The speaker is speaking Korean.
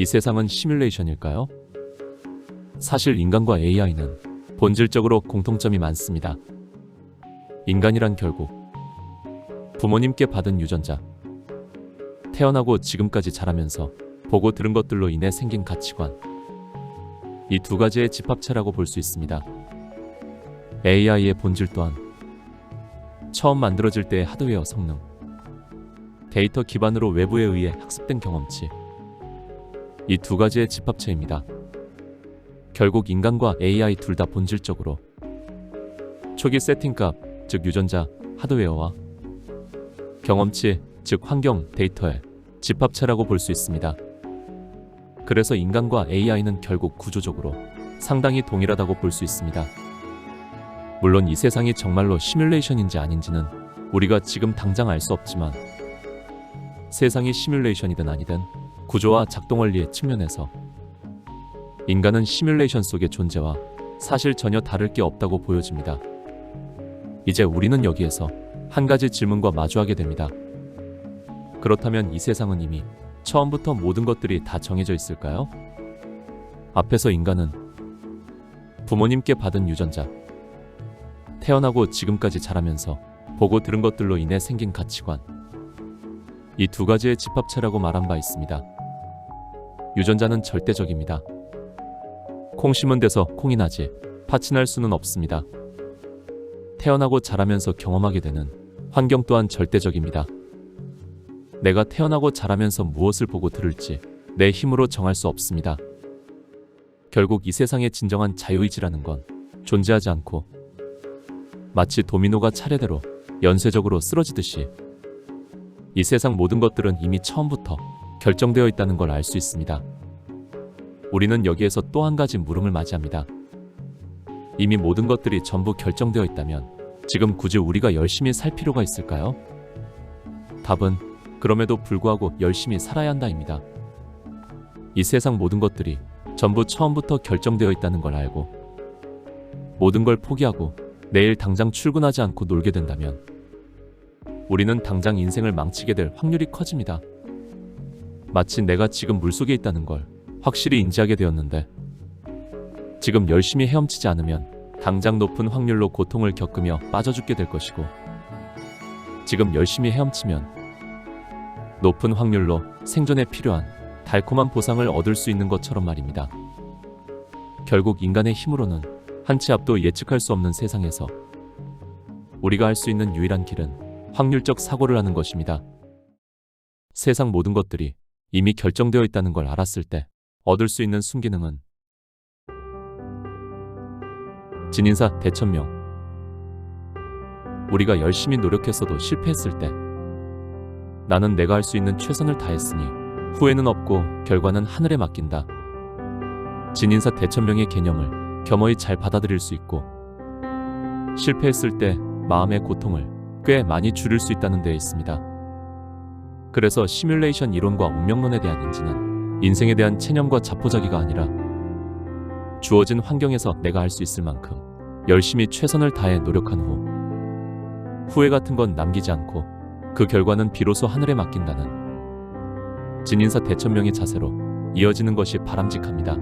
이 세상은 시뮬레이션일까요? 사실 인간과 AI는 본질적으로 공통점이 많습니다. 인간이란 결국 부모님께 받은 유전자, 태어나고 지금까지 자라면서 보고 들은 것들로 인해 생긴 가치관, 이 두 가지의 집합체라고 볼 수 있습니다. AI의 본질 또한 처음 만들어질 때의 하드웨어 성능, 데이터 기반으로 외부에 의해 학습된 경험치, 이 두 가지의 집합체입니다. 결국 인간과 AI 둘 다 본질적으로 초기 세팅값, 즉 유전자, 하드웨어와 경험치, 즉 환경, 데이터의 집합체라고 볼 수 있습니다. 그래서 인간과 AI는 결국 구조적으로 상당히 동일하다고 볼 수 있습니다. 물론 이 세상이 정말로 시뮬레이션인지 아닌지는 우리가 지금 당장 알 수 없지만 세상이 시뮬레이션이든 아니든 구조와 작동 원리의 측면에서 인간은 시뮬레이션 속의 존재와 사실 전혀 다를 게 없다고 보여집니다. 이제 우리는 여기에서 한 가지 질문과 마주하게 됩니다. 그렇다면 이 세상은 이미 처음부터 모든 것들이 다 정해져 있을까요? 앞에서 인간은 부모님께 받은 유전자, 태어나고 지금까지 자라면서 보고 들은 것들로 인해 생긴 가치관, 이 두 가지의 집합체라고 말한 바 있습니다. 유전자는 절대적입니다. 콩 심은 데서 콩이 나지 파친할 수는 없습니다. 태어나고 자라면서 경험하게 되는 환경 또한 절대적입니다. 내가 태어나고 자라면서 무엇을 보고 들을지 내 힘으로 정할 수 없습니다. 결국 이 세상의 진정한 자유의지라는 건 존재하지 않고 마치 도미노가 차례대로 연쇄적으로 쓰러지듯이 이 세상 모든 것들은 이미 처음부터 결정되어 있다는 걸 알 수 있습니다. 우리는 여기에서 또 한 가지 물음을 맞이합니다. 이미 모든 것들이 전부 결정되어 있다면 지금 굳이 우리가 열심히 살 필요가 있을까요? 답은 그럼에도 불구하고 열심히 살아야 한다입니다. 이 세상 모든 것들이 전부 처음부터 결정되어 있다는 걸 알고 모든 걸 포기하고 내일 당장 출근하지 않고 놀게 된다면 우리는 당장 인생을 망치게 될 확률이 커집니다. 마치 내가 지금 물속에 있다는 걸 확실히 인지하게 되었는데 지금 열심히 헤엄치지 않으면 당장 높은 확률로 고통을 겪으며 빠져 죽게 될 것이고 지금 열심히 헤엄치면 높은 확률로 생존에 필요한 달콤한 보상을 얻을 수 있는 것처럼 말입니다. 결국 인간의 힘으로는 한 치 앞도 예측할 수 없는 세상에서 우리가 할 수 있는 유일한 길은 확률적 사고를 하는 것입니다. 세상 모든 것들이 이미 결정되어 있다는 걸 알았을 때 얻을 수 있는 순기능은 진인사 대천명 우리가 열심히 노력했어도 실패했을 때 나는 내가 할 수 있는 최선을 다했으니 후회는 없고 결과는 하늘에 맡긴다. 진인사 대천명의 개념을 겸허히 잘 받아들일 수 있고 실패했을 때 마음의 고통을 꽤 많이 줄일 수 있다는 데에 있습니다. 그래서 시뮬레이션 이론과 운명론에 대한 인지는 인생에 대한 체념과 자포자기가 아니라 주어진 환경에서 내가 할 수 있을 만큼 열심히 최선을 다해 노력한 후 후회 같은 건 남기지 않고 그 결과는 비로소 하늘에 맡긴다는 진인사 대천명의 자세로 이어지는 것이 바람직합니다.